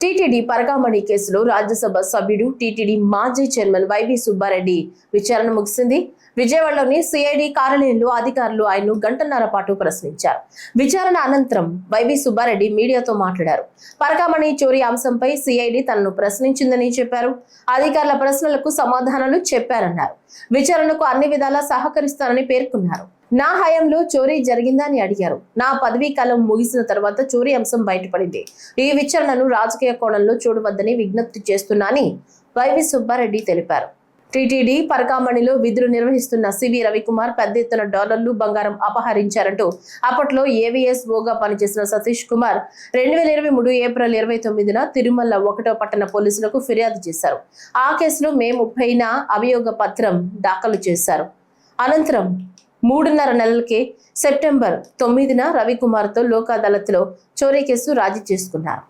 TTD Parakamani కేసులో రాజ్యసభ సభ్యుడు TTD మాజీ చైర్మన్ వైవి సుబ్బారెడ్డి విచారణ ముగిసింది. విజయవాడలోని సిఐడి కార్యాలయంలో అధికారులు ఆయన్ను గంటన్నర పాటు ప్రశ్నించారు. విచారణ అనంతరం వైవి సుబ్బారెడ్డి మీడియాతో మాట్లాడారు. పరకామణి చోరీ అంశంపై సిఐడి తనను ప్రశ్నించిందని చెప్పారు. అధికారుల ప్రశ్నలకు సమాధానాలు చెప్పారన్నారు. విచారణకు అన్ని విధాలా సహకరిస్తానని పేర్కొన్నారు. నా హయాంలో చోరీ జరిగిందని అడిగారు. నా పదవీ కాలం ముగిసిన తర్వాత చోరీ అంశం బయటపడింది. ఈ విచారణను రాజకీయ కోణంలో చూడవద్దని విజ్ఞప్తి చేస్తున్నానని వైవి సుబ్బారెడ్డి తెలిపారు. టీటీడీ పరకామణిలో విధులు నిర్వహిస్తున్న సివి రవికుమార్ పెద్ద ఎత్తున డాలర్లు బంగారం అపహరించారంటూ అప్పట్లో ఏవిఎస్ ఓగా పనిచేసిన సతీష్ కుమార్ రెండు వేల ఇరవై మూడు ఏప్రిల్ ఇరవై తొమ్మిదిన తిరుమల ఒకటో పట్టణ పోలీసులకు ఫిర్యాదు చేశారు. ఆ కేసులో మే ముప్పైన అభియోగ పత్రం దాఖలు చేశారు. అనంతరం మూడున్నర నెలలకే సెప్టెంబర్ తొమ్మిదిన రవికుమార్తో లోక్ అదాలత్లో చోరీ కేసు రాజీ చేసుకున్నారు.